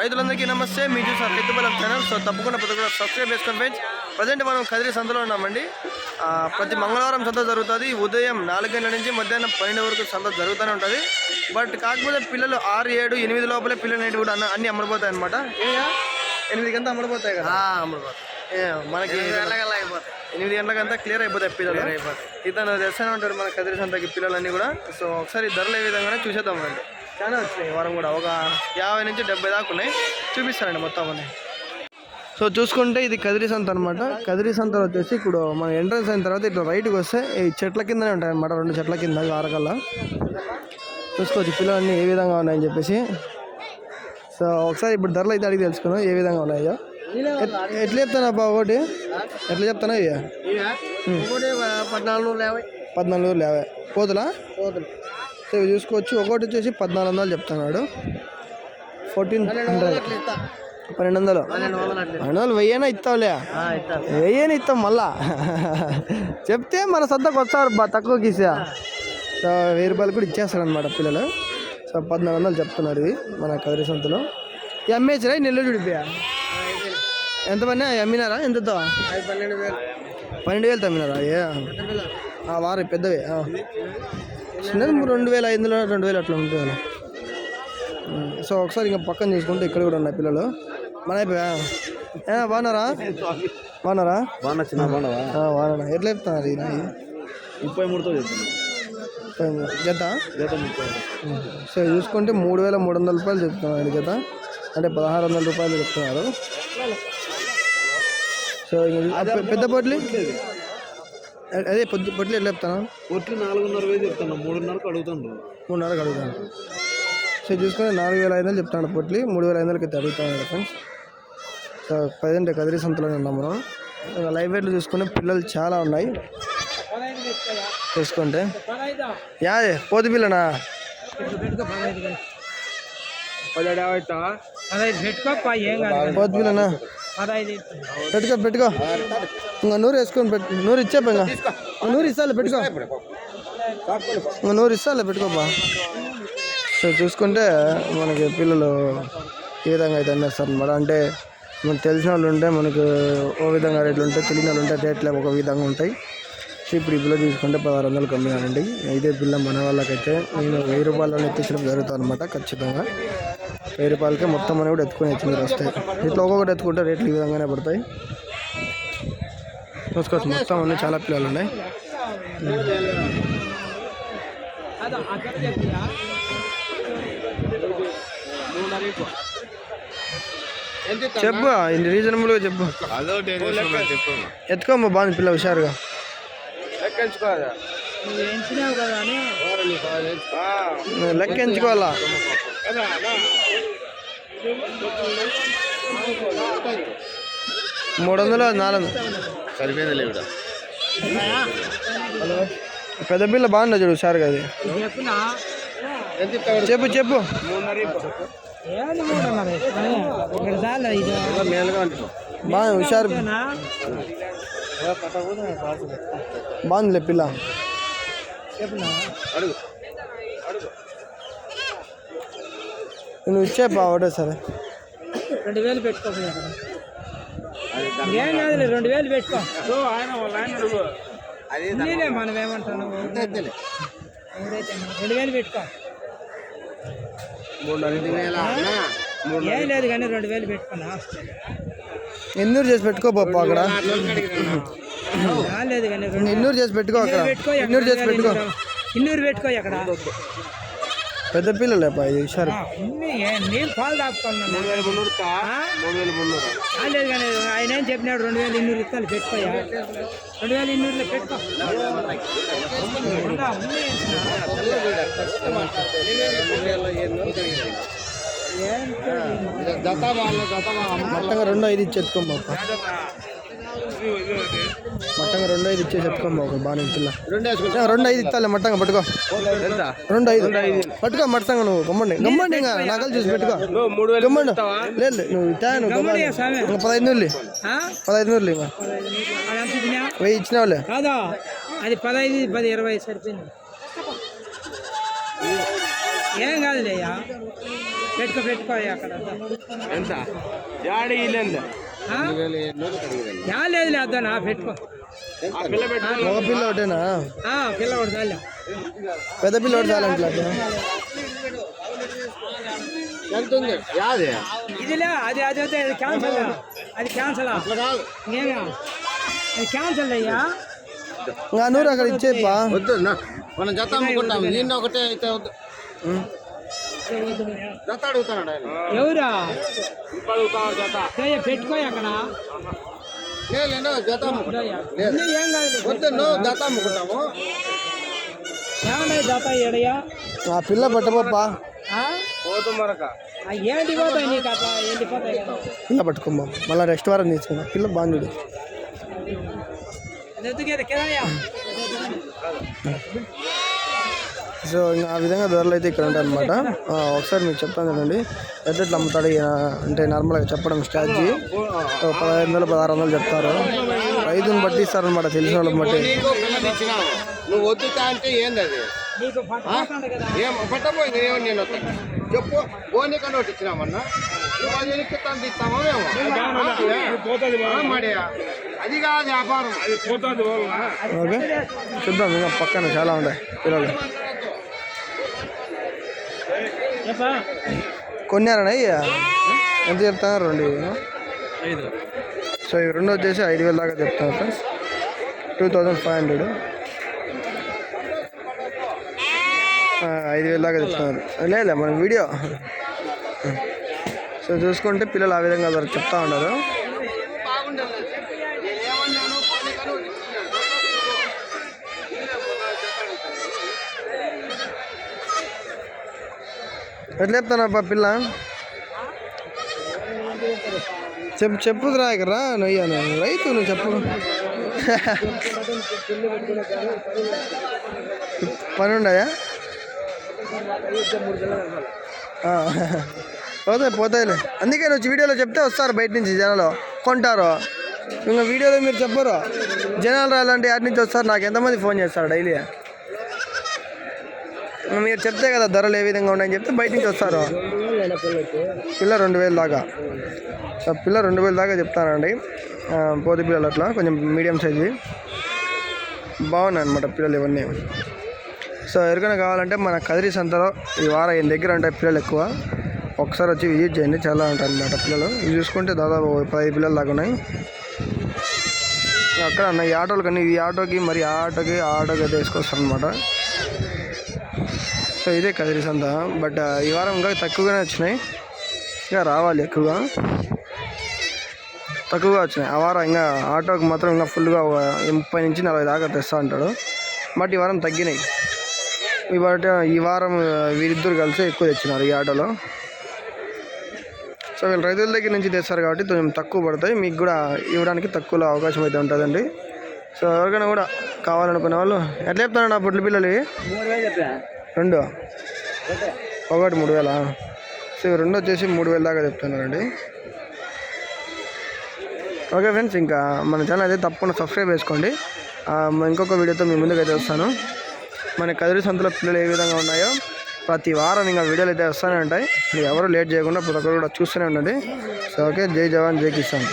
రైతులందరికీ నమస్తే. మీ చూసారు రైతు బలం ఛానల్. సో తప్పకుండా ప్రతి ఒక్కరు సబ్స్క్రైబ్ చేసుకోండి ఫ్రెండ్స్ ప్రజెంట్ మనం కదిరి సంతలో ఉన్నామండి. ప్రతి మంగళవారం సంత జరుగుతుంది. ఉదయం నాలుగు గంటల నుంచి మధ్యాహ్నం పన్నెండు వరకు సంత జరుగుతూనే ఉంటుంది. బట్ కాకపోతే పిల్లలు ఆరు ఏడు ఎనిమిది లోపలే పిల్లలు అనేవి కూడా అన్న- అమ్మడిపోతాయి అనమాట ఎనిమిది గంట అమ్మడిపోతాయి కదా? ఏ, మనకి ఎనిమిది గంటలకంతా క్లియర్ అయిపోతాయి పిల్లలు. ఇతను తెస్తూనే ఉంటాడు మన కదిరి సంతకి పిల్లలన్నీ కూడా. సో ఒకసారి ధరలు ఏ విధంగానే చూసేద్దాం అండి చాలా వచ్చినాయి. వారం కూడా ఒక యాభై నుంచి డెబ్బై దాకా ఉన్నాయి. చూపిస్తారండి మొత్తం అన్నీ. సో చూసుకుంటే ఇది కదిరి సంత అనమాట కదిరి సంత వచ్చేసి ఇప్పుడు మన ఎంట్రన్స్ అయిన తర్వాత ఇట్లా రైట్కి వస్తే ఈ చెట్ల కిందనే ఉంటాయి అనమాట రెండు చెట్ల కింద ఆరకల్లా చూసుకోవచ్చు పిల్లలన్నీ ఏ విధంగా ఉన్నాయని చెప్పేసి. సో ఒకసారి ఇప్పుడు ధరలు అయితే అడిగి తెలుసుకుందాం ఏ విధంగా ఉన్నాయో. ఎట్- ఎట్లా చెప్తానా ఒకటి? ఎట్లా చెప్తానా ఇక పద్నాలుగు పద్నాలుగు యాభై. పోతులా? పోతుంది సో ఇవి చూసుకోవచ్చు. ఒకటి వచ్చేసి పద్నాలుగు వందలు చెప్తున్నాడు. Fourteen hundred. పన్నెండు వందలు పన్నెండు వందలు వెయ్యేనా ఇస్తావులే వెయ్యేని ఇస్తాం మళ్ళా? చెప్తే మన సొంతకు వస్తారు బా తక్కువకి ఇసా సో వెయ్యి రూపాయలు కూడా ఇచ్చేస్తారు అనమాట పిల్లలు. సో పద్నాలుగు వందలు చెప్తున్నారు ఇది మన కదిరి సంతలో. ఈ అమ్మేసారా ఈ నెల్లూరు చూడిపోయా? ఎంత పని అమ్మినారా? ఎంతతో పన్నెండు వేలు. పన్నెండు వేలు తమ్మినారా? ఏ? ఆ వారు పెద్దవి. చిన్నది రెండు వేల ఐదు వందలు రెండు వేలు అట్లా ఉంటుంది అలా. సో ఒకసారి ఇంకా పక్కన చూసుకుంటే ఇక్కడ కూడా ఉన్నాయి పిల్లలు. మన అయిపోయా? బాగున్నారా? బాగున్నారా? బాగా చిన్న బాగున్నావా? బాగున్నా. ఎట్లా చెప్తున్నారు ఇది? ముప్పై మూడుతో చెప్తాను జత? సో చూసుకుంటే మూడు వేల మూడు వందల రూపాయలు చెప్తున్నారు జత. అంటే పదహారు వందల రూపాయలు చెప్తున్నారు. సో పెద్ద పొట్లి? అదే పొద్దు పొట్లి ఎట్లా చెప్తాను? ఒట్లు నాలుగున్నర వేలు చెప్తాను. మూడున్నరకు అడుగుతాను. మూడున్నరకు అడుగుతాను. సో చూసుకుని నాలుగు వేల ఐదు వందలు చెప్తాను పొట్లి మూడు వేల ఐదు వందలకి అయితే అడుగుతాను ఫ్రెండ్స్ సో ప్రజెంట్ కదిరి సంతలోనే ఉన్నాం మనం లైవ్ వెయిట్లు చూసుకుంటే పిల్లలు చాలా ఉన్నాయి. చూసుకుంటే. యాదే పోతు పిల్లనా? పోతు పిల్లనా? పెట్టుకో పెట్టుకో. ఇంకా నూరు వేసుకొని పెట్టు నూరు ఇచ్చే ఇంకా నూరు ఇస్తాలే పెట్టుకో. ఇంకా నూరు ఇస్తాలే పెట్టుకోబా సో చూసుకుంటే మనకి పిల్లలు ఏ విధంగా అయితే అమ్మేస్తారు అనమాట అంటే మనకు తెలిసిన వాళ్ళు ఉంటే మనకు ఓ విధంగా రేట్లు ఉంటాయి తెలియని వాళ్ళు ఉంటే రేట్లు ఒక విధంగా ఉంటాయి. సో ఇప్పుడు ఈ పిల్ల తీసుకుంటే పదహారు వందలు కమ్మినానండి ఇదే పిల్ల మన వాళ్ళకైతే నేను వెయ్యి రూపాయలు ఎత్తించడం జరుగుతుంది అనమాట ఖచ్చితంగా. వెయ్యి రూపాయలకే మొత్తం అని కూడా ఎత్తుకొని ఎత్తి మీరు వస్తాయి ఇట్లా ఒక్కొక్కటి ఎత్తుకుంటే రేట్లు ఈ విధంగానే పడతాయి. చూసుకోవచ్చు మొత్తం అన్ని చాలా పిల్లలు ఉన్నాయి. చెప్పు ఇది రీజనబుల్గా చెప్పు. ఎత్తుకోమ్మ బాగుంది పిల్ల హుషారుగా. నువ్వు ఎంచినావు కదా అని. నువ్వు లెక్క ఎంచుకోవాలా మూడు వందలు నాలుగు. వందలు సరిపోయింది పెద్ద పిల్ల బాగుంది చూడు హుషారుగా అది చెప్పు చెప్పు. బాగుంది హుషారు? బాగుందిలే పిల్ల. నువ్వు ఇచ్చేపా ఒకటే సరే. రెండు వేలు ఏం కాదులే రెండు వేలు పెట్టుకో. ఉన్నీలే మనం ఏమంటాను రెండు వేలు పెట్టుకో. ఏం లేదు కానీ రెండు వేలు పెట్టుకున్నా. ఎన్నూరు చేసి పెట్టుకో పాప అక్కడ. ఎన్నూరు చేసి పెట్టుకో అక్కడ. పెట్టుకో ఎన్నూరు చేసి పెట్టుకో. ఇన్నూరు పెట్టుకో అక్కడ పెద్ద ఇది హుషారు. ఉన్ని ఏ- నేను పాలు లేదు కానీ ఆయన ఏం చెప్పినాడు రెండు వేలు ఇన్నూరు ఇస్తాను పెట్టుకోయా? రెండు వేల ఇన్నూరులో పెట్టుకో. ఉందా, మొత్తంగా రెండు ఐదు ఇచ్చి ఎత్తుకోం పాప మొత్తంగా రెండు ఐదు ఇచ్చేసి ఎత్తుకోం బాబు బాగానే పిల్ల రెండు ఐదు ఇస్తాలే మట్టంగా పట్టుకో. రెండు ఐదు. పట్టుకో మట్టంగా నువ్వు గమ్మండి. గమ్మండి ఇంకా నగలు చూసి పెట్టుకో. గమ్మండి. లేదు నువ్వు ఇట్టా నువ్వు గమ్మండి. ఇంకా పదహైదు నూరులు? పదహైదు నూరులు ఇంకా? వెయ్యి ఇచ్చినావులే కాదా? అది పదహైదు పది ఇరవై సరిపోయింది. ఏం కాదులేయ్యా పెట్టుకో పెట్టుకో అక్కడ. ఎంత? జాడి ఇల్లు ఆ? యా లేదు లేదన్నా పెట్టుకో. ఆ పిల్ల పెట్టుకో. పిల్ల ఒకటేనా? ఆ, పిల్లవాడు చాలే. పెద్ద పిల్ల ఒకటి ఎంత ఉంది? యాది? ఇదిలే అది అది అయితే అది క్యాన్సల్ అది క్యాన్సల్ ఏమే అది క్యాన్సల్ అయ్యా? ఇంకా నూరు అక్కడ ఇచ్చేపా వద్దు నా- మనం జత అమ్ముకుంటాం. నిన్న ఒకటే అయితే వద్దు. జత ఆయన ఎవరా పెట్టుకో అక్కడ. లేదు జత కాదు వద్దు జత అమ్ముకుంటాము ఏమన్నా జాత ఆ పిల్ల పట్టపప్పా ఆ? పోతు మరక ఆ, ఏంటి పోతాయి నీకు అట్లా? ఏంటి పోతాయి? కదా పిల్ల పట్టుకోమ్మా. మళ్ళీ రెస్ట్ వారం తీసుకున్నా పిల్ల అది ఎత్తుకేది కిరాయా. సో ఇంకా ఆ విధంగా ధరలు అయితే ఇక్కడ ఉంటాయి అనమాట ఒకసారి మీకు చెప్తాను కదండి ఎట్లా అమ్ముతాడు అంటే నార్మల్గా చెప్పడం స్ట్రాటజీ. పదహైదు వందలు పదహారు వందలు చెప్తారు. రైతుని బట్టి ఇస్తారనమాట తెలిసిన వాళ్ళని బట్టి. నీకు పిల్ల తెచ్చినావు నువ్వు వద్దుతా అంటే ఏంది అది ఏం పట్టబోయింది ఏమో నేను. చెప్పు. ఓని కన్నా ఒకటి ఇచ్చినామన్నా నువ్వు అది వెనక్కి తంది ఇస్తామా మేము ఆ, మరి అది కాదు వ్యాపారం. అది పోతుంది ఓకే. చూద్దాం ఇంకా పక్కన చాలా ఉంటాయి పిల్లలు. కొన్నారనా ఇయ్య? ఎంత చెప్తున్నారు రెండు సో ఇవి రెండు వచ్చేసి ఐదు వేల దాకా చెప్తాను friends. Two thousand five hundred ఐదు వేల దాకా చెప్తున్నారు లేదు మన వీడియో. సో చూసుకుంటే పిల్లలు ఆ విధంగా చెప్తా ఉన్నారు బాగుండదు నేను ఏమన్నాను ఓని కన్నా ఒకటి ఇచ్చినాను. ఎట్లా చెప్తానబ్బా పిల్ల? చెప్పు చెప్పుదురా ఇక్కడ రా నయ్యాను రైతు నువ్వు చెప్పు. పని ఉండయా? పోతాయి పోతాయిలే. అందుకే నువ్వు వీడియోలో చెప్తే వస్తారు బయట నుంచి జనాలు. కొంటారు. ఇంకా వీడియోలో మీరు చెప్పరు. జనాలు రాలంటే యాడ్ నుంచి వస్తారు. నాకు ఎంతమంది ఫోన్ చేస్తారు డైలీ? మీరు చెప్తే కదా ధరలు ఏ విధంగా ఉన్నాయని చెప్తే బయట నుంచి వస్తారు. పిల్ల రెండు వేలు దాకా. సో పిల్ల రెండు వేలు దాకా చెప్తానండి. పోతి పిల్లలు అట్లా కొంచెం మీడియం సైజు. బాగున్నాయి అనమాట పిల్లలు ఇవన్నీ. సో ఎవరికైనా కావాలంటే మన కదిరి సంతలో ఈ వారం ఈయన దగ్గర ఉంటాయి పిల్లలు ఎక్కువ. ఒకసారి వచ్చి విజిట్ చేయండి చాలా ఉంటాయి అనమాట పిల్లలు. ఇవి చూసుకుంటే దాదాపు పది పిల్లలు దాకా ఉన్నాయి. అక్కడ అన్న ఈ ఆటోలు కానీ ఈ ఆటోకి మరి ఆ ఆటోకి ఆ ఆటోకి అయితే వేసుకొస్తారు అనమాట సో ఇదే కదిరి సంత. బట్ ఈ వారం ఇంకా తక్కువగానే వచ్చినాయి. ఇంకా రావాలి ఎక్కువగా. తక్కువగా వచ్చినాయి. ఆ వారం ఇంకా ఆటోకి మాత్రం ఇంకా ఫుల్గా ఒక ముప్పై నుంచి నలభై దాకా తెస్తా అంటాడు. బట్ ఈ వారం తగ్గినాయి. ఈ బట్ ఈ వారం వీరిద్దరు కలిసి ఎక్కువ తెచ్చినారు ఈ ఆటోలో. సో వీళ్ళు రైతుల దగ్గర నుంచి తెస్తారు కాబట్టి కొంచెం తక్కువ పడతాయి. మీకు కూడా ఇవ్వడానికి తక్కువలో అవకాశం అయితే ఉంటుందండి. సో ఎవరికైనా కూడా కావాలనుకునే వాళ్ళు. ఎట్లా చెప్తాను నా పుట్ల పిల్లలు? రెండు. ఒకటి మూడు వేలా? సో రెండు వచ్చేసి మూడు వేల దాకా చెప్తున్నారండి. ఓకే ఫ్రెండ్స్ ఇంకా మన ఛానల్ అయితే తప్పకుండా సబ్స్క్రైబ్ చేసుకోండి. ఇంకొక వీడియోతో మీ ముందుకు అయితే వస్తాను. మన కదిరి సంతలో పిల్లలు ఏ విధంగా ఉన్నాయో ప్రతి వారం ఇంకా వీడియోలు అయితే వస్తూనే ఉంటాయి. మీరు ఎవరు లేట్ చేయకుండా ప్రతి ఒక్కరు కూడా చూస్తూనే ఉండండి. సో ఓకే జై జవాన్ జై కిసాన్.